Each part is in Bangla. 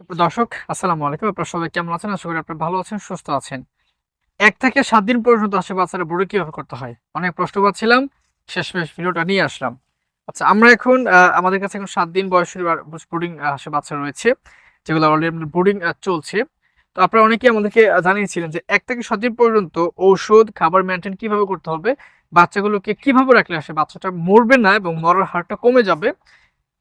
দর্শক, আসসালামু আলাইকুম। আপনারা সবাই কেমন আছেন? আশা করি আপনারা ভালো আছেন, সুস্থ আছেন। এক থেকে সাত দিন পর্যন্ত আসে বাচ্চারা বুড়ো কীভাবে করতে হয়? অনেক প্রশ্ন পাচ্ছিলাম শেষমেশ ভিডিওটা নিয়ে আসলাম। আচ্ছা আমরা এখন আমাদের কাছে এখন সাত দিন বয়সের ব্রুডিং আসে বাচ্চা রয়েছে, যেগুলো অলরেডি ব্রুডিং চলছে। তো আপনারা অনেকেই আমাদেরকে জানিয়েছিলেন যে এক থেকে সাত দিন পর্যন্ত ঔষধ, খাবার মেনটেন কীভাবে করতে হবে? বাচ্চাগুলোকে কীভাবে রাখলে আসে বাচ্চাটা মরবে না এবং মরার হারটা কমে যাবে?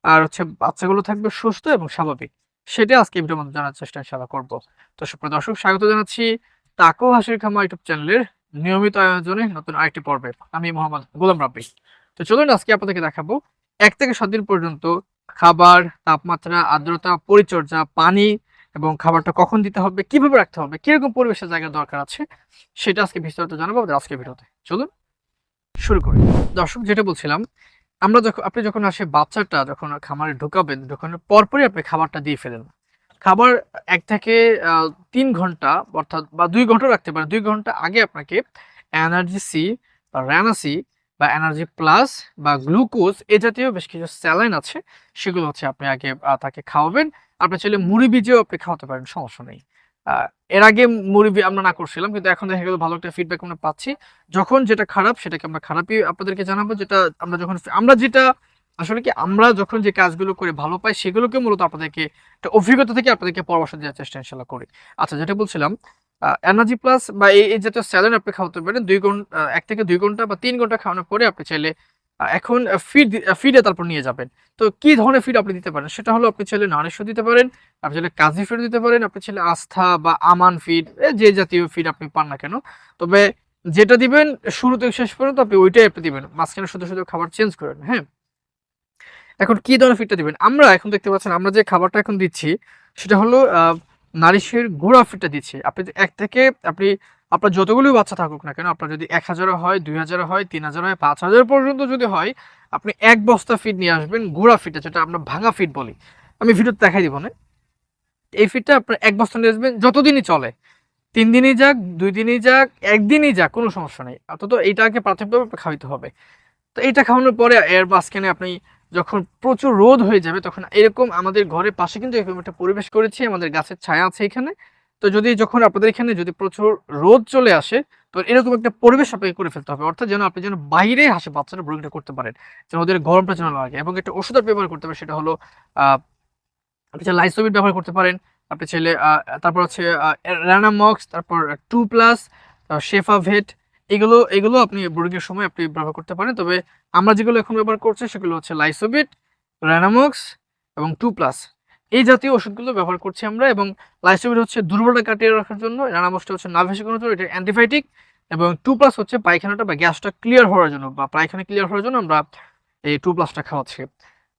আর হচ্ছে বাচ্চাগুলো থাকবে সুস্থ এবং স্বাভাবিক। সেটা আজকে ভিডিওর মধ্যে জানার চেষ্টা ইনশাআল্লাহ করব। তো সুপ্রিয় দর্শক, স্বাগত জানাচ্ছি তাকো হাসির খামা ইউটিউব চ্যানেলের নিয়মিত আয়োজনে নতুন আরেকটি পর্বে। আমি মোহাম্মদ গোলাম রাব্বি। তো চলুন আজকে আপনাদেরকে দেখাবো, এক থেকে সাত দিন পর্যন্ত খাবার, তাপমাত্রা, আর্দ্রতা, পরিচর্যা, পানি এবং খাবারটা কখন দিতে হবে, কীভাবে রাখতে হবে, কীরকম পরিবেশের জায়গা দরকার আছে, সেটা আজকে বিস্তারিত জানাব আমাদের আজকে ভিডিওতে। চলুন শুরু করি। দর্শক, যেটা বলছিলাম আমরা যখন আপনি যখন আসে বাচ্চাটা যখন খামারে ঢুকাবেন ঢুকানোর পরপরই আপনি খাবারটা দিয়ে ফেলেন। খাবার এক থেকে তিন ঘণ্টা অর্থাৎ, বা দুই ঘণ্টা রাখতে পারেন। দুই ঘণ্টা আগে আপনাকে এনার্জি সি বা র্যানাসি বা এনার্জি প্লাস বা গ্লুকোজ এ জাতীয় বেশ কিছু স্যালাইন আছে। সেগুলো হচ্ছে আপনি আগে তাকে খাওয়াবেন। আপনি চাইলে মুড়ি বীজেও আপনি খাওয়াতে পারেন, সমস্যা নেই। এর আগে মুড়ি বীজ আমরা না করছিলাম, কিন্তু এখন দেখা গেল ভালো একটা ফিডব্যাক আমরা পাচ্ছি। যখন যেটা খারাপ, সেটাকে আমরা খারাপই আপনাদেরকে জানাব। যেটা আমরা যখন আমরা যেটা, আসলে কি আমরা যখন যে কাজগুলো করে ভালো পাই, সেগুলোকে মূলত আপনাদেরকে একটা অভিজ্ঞতা থেকে আপনাদেরকে পরামর্শ দেওয়ার চেষ্টা ইনশাল্লাহ করি। আচ্ছা যেটা বলছিলাম এনার্জি প্লাস বা এই জাতীয় স্যালাইন আপনি খাওয়াতে পারেন। দুই ঘণ্টা এক থেকে দুই ঘণ্টা বা তিন ঘণ্টা খাওয়ানোর পরে আপনি চাইলে এখন ফিড ফিডে তারপর নিয়ে যাবেন। তো কি ধরনের ফিড আপনি দিতে পারেন? সেটা হলো আপনি চাইলে নারিশ দিতে পারেন, আপনি চাইলে কাজি ফিড দিতে পারেন, আপনি চাইলে আস্থা বা আমান ফিড যে জাতীয় ফিড আপনি পান না কেন। তবে যেটা দিবেন শুরু থেকে শেষ পর্যন্ত আপনি ওইটাই আপনি দিবেন। মাঝখানে শুধু শুধু খাবার চেঞ্জ করেন হ্যাঁ? এখন কি ধরনের ফিডটা দিবেন? আমরা এখন দেখতে পাচ্ছেন, আমরা যে খাবারটা এখন দিচ্ছি, সেটা হলো নারিশের গুঁড়া ফিডটা দিচ্ছি। আপনি এক থেকে, আপনি আপনার যতগুলো বাচ্চা থাকুক না কেন, আপনার যদি এক হাজারও হয়, দুই হাজারও হয়, তিন হাজার হয়, পাঁচ হাজার পর্যন্ত যদি হয়, আপনি এক বস্তা ফিড নিয়ে আসবেন গুঁড়া ফিডটা যেটা আমরা ভাঙা ফিড বলি। আমি ভিডিওতে দেখাই দিব না। এই ফিডটা আপনার এক বস্তা নিয়ে আসবেন, যতদিনই চলে। তিন দিনই যাক, দুই দিনই যাক, একদিনই যাক, কোনো সমস্যা নেই। অন্তত এইটাকে প্রাথমিকভাবে খাওয়াইতে হবে। তো এইটা খাওয়ানোর পরে এর মাঝখানে আপনি যখন প্রচুর রোদ হয়ে যাবে, তখন এরকম আমাদের ঘরের পাশে কিন্তু এরকম একটা পরিবেশ করেছি, আমাদের গাছের ছায়া আছে এখানে। তো যদি যখন আপনাদের এখানে যদি প্রচুর রোদ চলে আসে, তো এরকম একটা পরিবেশ আপনাকে করে ফেলতে হবে। অর্থাৎ যেন আপনি যেন বাইরে হাসে বাচ্চারা ব্রুডিংটা করতে পারেন, যেন ওদের গরমটা যেন লাগে। এবং একটা ওষুধ ব্যবহার করতে পারেন, সেটা হলো আপনি চাইলে লাইসোবিট ব্যবহার করতে পারেন। আপনি চাইলে তারপর হচ্ছে র্যানামক্স তারপর টু প্লাস শেফা ভেট এগুলো এগুলো আপনি ব্রুডিংয়ের সময় আপনি ব্যবহার করতে পারেন। তবে আমরা যেগুলো এখন ব্যবহার করছি, সেগুলো হচ্ছে লাইসোবিট র্যানামক্স এবং টু প্লাস এই জাতীয় ওষুধগুলো ব্যবহার করছি আমরা এবং লাইসোবিট হচ্ছে দুর্বলতা কাটিয়ে রাখার জন্য র্যানামক্সটা হচ্ছে নাভেশিকরণের জন্য এটা অ্যান্টিবায়োটিক এবং টু প্লাস হচ্ছে পায়খানাটা বা গ্যাসটা ক্লিয়ার হওয়ার জন্য বা পায়খানা ক্লিয়ার হওয়ার জন্য আমরা এই টু প্লাসটা খাওয়াচ্ছি।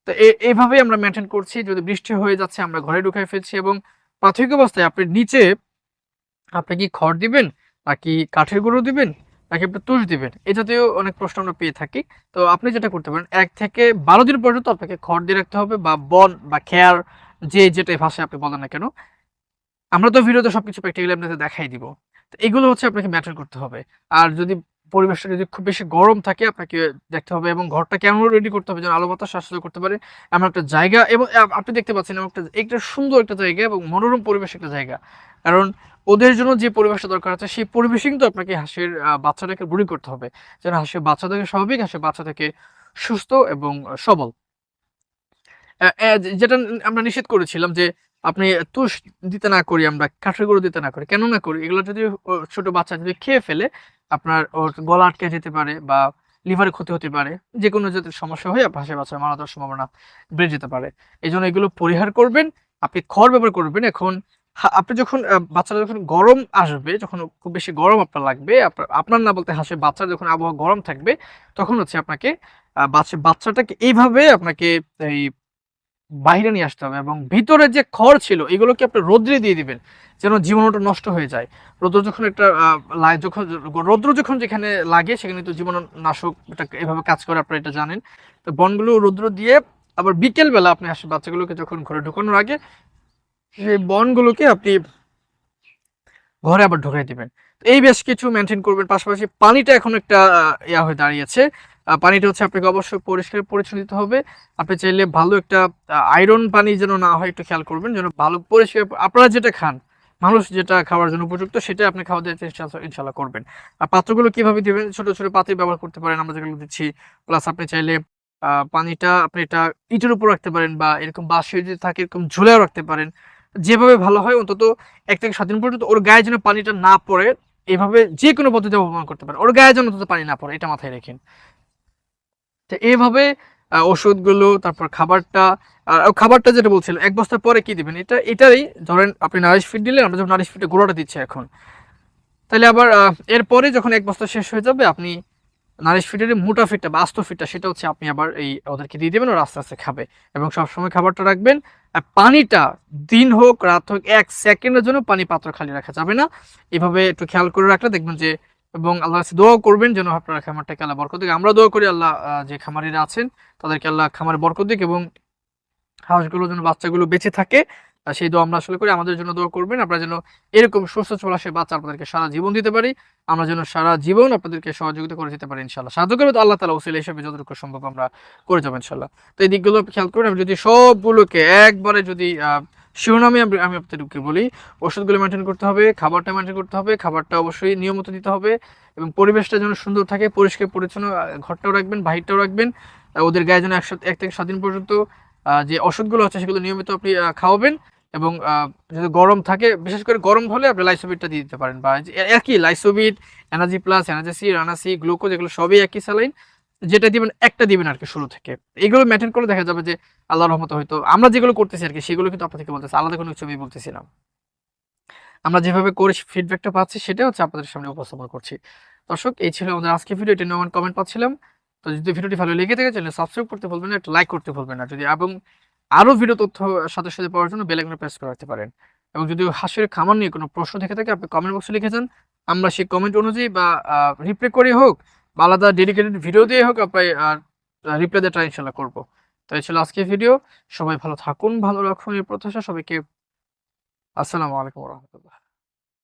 তো এ- এইভাবেই আমরা মেনটেন করছি, যদি বৃষ্টি হয়ে যাচ্ছে আমরা ঘরে ঢুকাই ফেলছি এবং প্রাথমিক অবস্থায় আপনি নিচে আপনি কি খড় দিবেন, নাকি কাঠের গুঁড়ো দিবেন, নাকি আপনি তুষ দিবেন এই জাতীয় অনেক প্রশ্ন আমরা পেয়ে থাকি। তো আপনি যেটা করতে পারেন, এক থেকে বারো দিন পর্যন্ত আপনাকে খড় দিয়ে রাখতে হবে বা বন বা খেয়ার যে যেটাই ভাষায় আপনি বলেন না কেন, আমরা তো ভিডিওতে সবকিছু প্র্যাকটিক্যালি আপনাদের দেখাই দিব। তো এগুলো হচ্ছে আপনাকে ম্যাটার করতে হবে। আর যদি পরিবেশটা যদি খুব বেশি গরম থাকে, আপনাকে দেখতে হবে এবং ঘরটা কেমন রেডি করতে হবে, যেন আলো বাতাস শ্বাসযোগ করতে পারে। এমন একটা জায়গা এবং আপনি দেখতে পাচ্ছেন এমন একটা একটা সুন্দর একটা জায়গা এবং মনোরম পরিবেশ একটা জায়গা। কারণ ওদের জন্য যে পরিবেশটা দরকার আছে, সেই পরিবেশে কিন্তু আপনাকে হাঁসের বাচ্চাটাকে বুড়ি করতে হবে। যেন হাঁসের বাচ্চা থেকে স্বাভাবিক, হাঁসের বাচ্চা থেকে সুস্থ এবং সবল। যেটা আমরা নিষেধ করেছিলাম যে আপনি তুষ দিতে না করি আমরা, কাঠের গুঁড়ো দিতে না করি। কেন না করি? এগুলো যদি ছোট বাচ্চা যদি খেয়ে ফেলে, আপনার ওর গলা আটকে যেতে পারে বা লিভারে ক্ষতি হতে পারে যে কোনো জাতীয় সমস্যা হয়ে হাঁসের বাচ্চা মারা যাওয়ার সম্ভাবনা বেড়ে যেতে পারে। এই জন্য এগুলো পরিহার করবেন, আপনি খড় ব্যবহার করবেন। এখন আপনি যখন বাচ্চারা যখন গরম আসবে, যখন খুব বেশি গরম আপনার লাগবে আপনার না বলতে হাঁসের বাচ্চার যখন আবহাওয়া গরম থাকবে, তখন হচ্ছে আপনাকে বাচ্চা, বাচ্চাটাকে এইভাবে আপনাকে এই বাইরে নিয়ে আসতে হবে এবং ভিতরে যে খড় ছিল, এগুলোকে আপনি রোদ্রে দিয়ে দিবেন যেন জীবাণুটা নষ্ট হয়ে যায়। রৌদ্র যখন একটা যখন, রৌদ্র যখন যেখানে লাগে, সেখানে তো জীবাণুনাশক এটা এভাবে কাজ করে, আপনারা এটা জানেন। তো বনগুলো রৌদ্র দিয়ে আবার বিকেল বেলা আপনি আসে, বাচ্চাগুলোকে যখন ঘরে ঢুকানোর আগে, সেই বনগুলোকে আপনি ঘরে আবার ঢুকাই দিবেন। এই বেশ কিছু মেনটেন করবেন, পাশাপাশি পানিটা এখন একটা ইয়া হয়ে দাঁড়িয়েছে। পানিটা হচ্ছে আপনাকে অবশ্যই পরিষ্কার পরিচ্ছন্ন দিতে হবে। আপনি চাইলে ভালো একটা আয়রন পানি যেন না হয় একটু খেয়াল করবেন, যেন ভালো পরিষ্কার, আপনারা যেটা খান, মানুষ যেটা খাওয়ার জন্য উপযুক্ত সেটা আপনি খাওয়া দেওয়ার চেষ্টা ইনশাল্লাহ করবেন। আর পাত্রগুলো কীভাবে দিবেন? ছোট ছোট পাত্রে ব্যবহার করতে পারেন, আমরা যেগুলো দিচ্ছি। প্লাস আপনি চাইলে পানিটা আপনি এটা ইটের উপর রাখতে পারেন বা এরকম বাঁশের যদি থাকে এরকম ঝুলেও রাখতে পারেন। যেভাবে ভালো হয় অন্তত এক থেকে সাত দিন পর্যন্ত ওর গায়ে যেন পানিটা না পড়ে, এভাবে যে কোনো পদ্ধতি অবমান করতে পারেন। ওর গায়ে যেন অন্তত পানি না পড়ে, এটা মাথায় রেখেন। তো এইভাবে ওষুধগুলো, তারপর খাবারটা, আর খাবারটা যেটা বলছিলাম, এক বস্তার পরে কি দিবেন? এটা, এটারই ধরেন আপনি নারিশ ফিড দিলেন, আমরা যখন নারিশ ফিডে গোড়াটা দিচ্ছি এখন। তাহলে আবার এরপরে যখন এক বস্তা শেষ হয়ে যাবে, আপনি নারিশ ফিডের মোটা ফিডটা বা ফিডটা, সেটা হচ্ছে আপনি আবার এই ওদেরকে দিয়ে দেবেন, ওরা আস্তে আস্তে খাবে। এবং সবসময় খাবারটা রাখবেন, আর পানিটা দিন হোক, রাত হোক, এক সেকেন্ডের জন্য পানি পাত্র খালি রাখা যাবে না। এভাবে একটু খেয়াল করে রাখলে দেখবেন যে এবং আল্লাহ দোয়াও করবেন যেন আপনার খামারটাকে আল্লাহ বরকত দিক। আমরা দোয়া করি আল্লাহ যে খামারিরা আছেন তাদেরকে আল্লাহ খামারে বরকত দিক এবং হাঁসগুলো যেন বাচ্চাগুলো বেঁচে থাকে সেই দোয়া আমরা আসলে করি। আমাদের জন্য দোয়া করবেন আপনারা যেন এরকম সুস্থ চলা সে বাচ্চা আপনাদেরকে সারা জীবন দিতে পারি আমরা যেন সারা জীবন আপনাদেরকে সহযোগিতা করে দিতে পারি ইনশাল্লাহ সাহায্য করবে আল্লাহ তালা ওসিলা হিসেবে যতটুকু সম্ভব আমরা করে যাব ইনশাল্লাহ তো এই দিকগুলো খেয়াল করবেন আমি যদি সবগুলোকে একবারে যদি আহ, শিরোনামে আমি আপনাদেরকে বলি ওষুধগুলো মেনটেন করতে হবে, খাবারটা মেনটেন করতে হবে, খাবারটা অবশ্যই নিয়মিত দিতে হবে এবং পরিবেশটা যেন সুন্দর থাকে, পরিষ্কার, পরিচ্ছন্ন ঘরটাও রাখবেন, বাহিরটাও রাখবেন ওদের গায়ে যেন একসাথে এক থেকে সাত দিন পর্যন্ত যে ওষুধগুলো আছে সেগুলো নিয়মিত আপনি খাওয়াবেন এবং যদি গরম থাকে, বিশেষ করে গরম হলে আপনি লাইসোবিটটা দিয়ে দিতে পারেন বা একই লাইসোবিট এনার্জি প্লাস এনার্জি রানাসি গ্লুকোজ এগুলো সবই একই স্যালাইন যেটা দিবেন, একটা দিবেন আর কি শুরু থেকে। এগুলো মেনটেন করে দেখা যাবে যে আল্লাহর রহমত হয়তো আমরা যেগুলো করতেছি আর কি সেগুলো কিন্তু আপনাদেরকে বলতেছি, আলাদা কোনো ছবি বলতেছিলাম আমরা যেভাবে করে ফিডব্যাকটা পাচ্ছি, সেটা হচ্ছে আপনাদের সামনে উপস্থাপন করছি। দর্শক, এই ছিল আমাদের আজকে ভিডিও এটা নিয়ে কমেন্ট পাচ্ছিলাম। তো যদি ভিডিওটি ভালো লেগে থাকে চ্যানেল সাবস্ক্রাইব করতে ভুলবেন না, একটা লাইক করতে ভুলবেন না। যদি এবং আরও ভিডিও তথ্য সাথে সাথে পাওয়ার জন্য বেল আইকনে প্রেস করে রাখতে পারেন। এবং যদি হাঁসের খামার নিয়ে কোনো প্রশ্ন থেকে থাকে, আপনি কমেন্ট বক্সে লিখে যান। আমরা সেই কমেন্ট অনুযায়ী বা রিপ্লাই করে হোক আলাদা ডেডিকেটেড ভিডিও দিয়ে হোক আপনি আর রিপ্লাই দিয়ে ট্রাই ইনশাল্লাহ করব। তো এই ছিল আজকের ভিডিও সবাই ভালো থাকুন, ভালো রাখুন, এই প্রত্যাশা সবাইকে। আসসালামু আলাইকুম রহমতুল্লাহ।